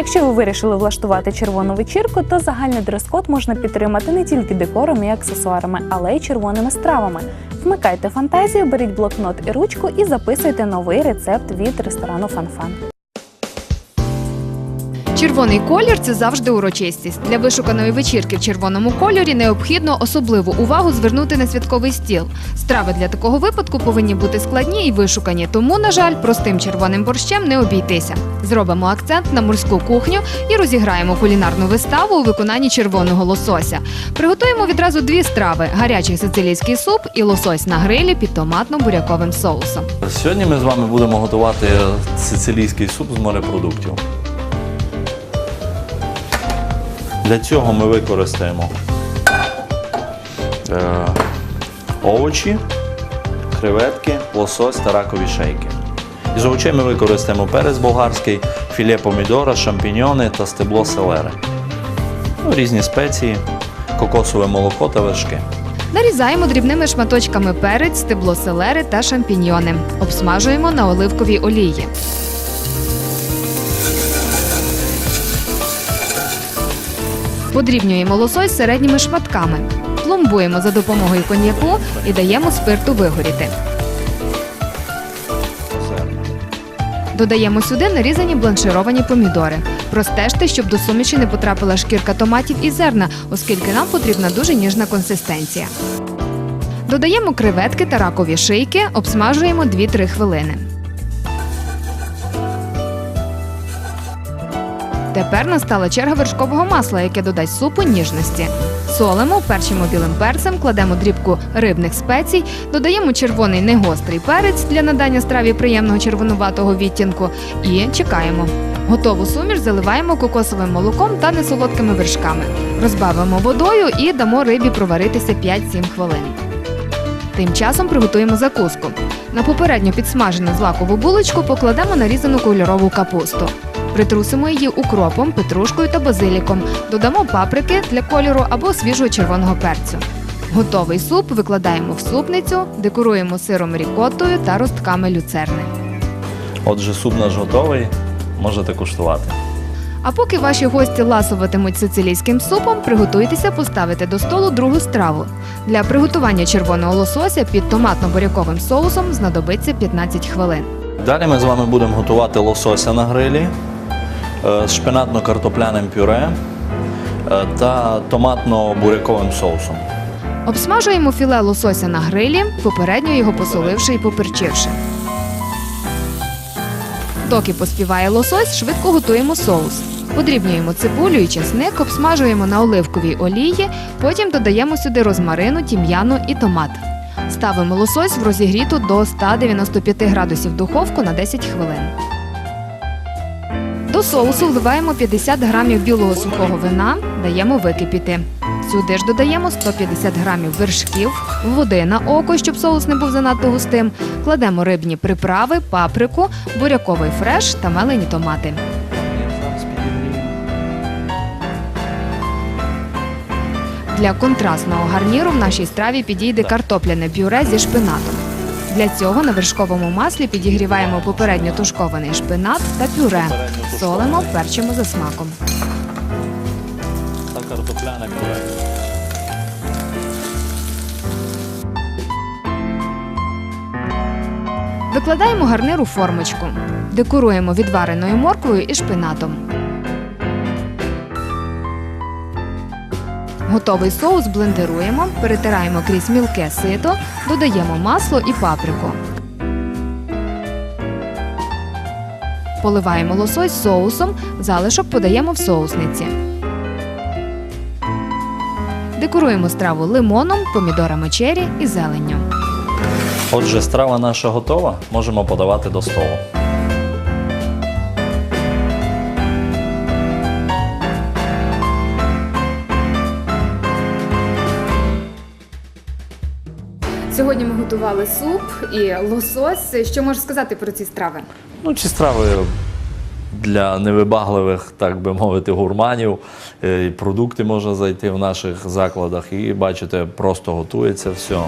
Якщо ви вирішили влаштувати червону вечірку, то загальний дрес-код можна підтримати не тільки декором і аксесуарами, але й червоними стравами. Вмикайте фантазію, беріть блокнот і ручку і записуйте новий рецепт від ресторану Фанфан. Червоний колір це завжди урочистість. Для вишуканої вечірки в червоному кольорі необхідно особливу увагу звернути на святковий стіл. Страви для такого випадку повинні бути складні і вишукані, тому, на жаль, простим червоним борщем не обійтися. Зробимо акцент на морську кухню і розіграємо кулінарну виставу у виконанні червоного лосося. Приготуємо відразу дві страви: гарячий сицилійський суп і лосось на грилі під томатно-буряковим соусом. Сьогодні ми з вами будемо готувати сицилійський суп з морепродуктів. Для цього ми використаємо е, овочі, креветки, лосось та ракові шейки. Із овочей ми використаємо перець болгарський, філе помідора, шампіньони та стебло селери. Ну, різні спеції, кокосове молоко та вершки. Нарізаємо дрібними шматочками перець, стебло селери та шампіньйони. Обсмажуємо на оливковій олії. Подрібнюємо лосось середніми шматками. Пломбуємо за допомогою коньяку і даємо спирту вигоріти. Додаємо сюди нарізані бланшировані помідори. Простежте, щоб до суміші не потрапила шкірка томатів і зерна, оскільки нам потрібна дуже ніжна консистенція. Додаємо креветки та ракові шийки, обсмажуємо 2-3 хвилини. Тепер настала черга вершкового масла, яке додасть супу ніжності. Солимо, перчимо білим перцем, кладемо дрібку рибних спецій, додаємо червоний негострий перець для надання страві приємного червонуватого відтінку і чекаємо. Готову суміш заливаємо кокосовим молоком та несолодкими вершками. Розбавимо водою і дамо рибі проваритися 5-7 хвилин. Тим часом приготуємо закуску. На попередньо підсмажену злакову булочку покладемо нарізану кольорову капусту. Притрусимо її укропом, петрушкою та базиліком. Додамо паприки для кольору або свіжого червоного перцю. Готовий суп викладаємо в супницю, декоруємо сиром рікоттою та ростками люцерни. Отже, суп наш готовий, можете куштувати. А поки ваші гості ласуватимуть сицилійським супом, приготуйтеся поставити до столу другу страву. Для приготування червоного лосося під томатно-буряковим соусом знадобиться 15 хвилин. Далі ми з вами будемо готувати лосося на грилі з шпинатно-картопляним пюре е, та томатно-буряковим соусом. Обсмажуємо філе лосося на грилі, попередньо його посоливши і поперчивши. Доки поспіває лосось, швидко готуємо соус. Подрібнюємо цибулю і чесник, обсмажуємо на оливковій олії, потім додаємо сюди розмарину, тім'яну і томат. Ставимо лосось в розігріту до 195 градусів духовку на 10 хвилин. До соусу вливаємо 50 грамів білого сухого вина, даємо википіти. Сюди ж додаємо 150 грамів вершків, води на око, щоб соус не був занадто густим. Кладемо рибні приправи, паприку, буряковий фреш та мелені томати. Для контрастного гарніру в нашій страві підійде картопляне пюре зі шпинатом. Для цього на вершковому маслі підігріваємо попередньо тушкований шпинат та пюре. Солимо, перчимо за смаком. Викладаємо гарнир у формочку. Декоруємо відвареною морквою і шпинатом. Готовий соус блендеруємо, перетираємо крізь мілке сито, додаємо масло і паприку. Поливаємо лосось соусом, залишок подаємо в соусниці. Декоруємо страву лимоном, помідорами чері і зеленню. Отже, страва наша готова, можемо подавати до столу. Сьогодні ми готували суп і лосось. Що можеш сказати про ці страви? Ну, ці страви для невибагливих, так би мовити, гурманів. Е, і Продукти можна зайти в наших закладах і бачите, просто готується все.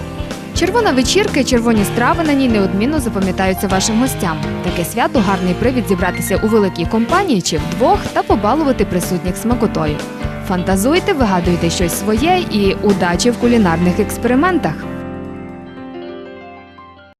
Червона вечірка і червоні страви на ній неодмінно запам'ятаються вашим гостям. Таке свято гарний привід зібратися у великій компанії чи вдвох та побалувати присутніх смакотою. Фантазуйте, вигадуйте щось своє і удачі в кулінарних експериментах.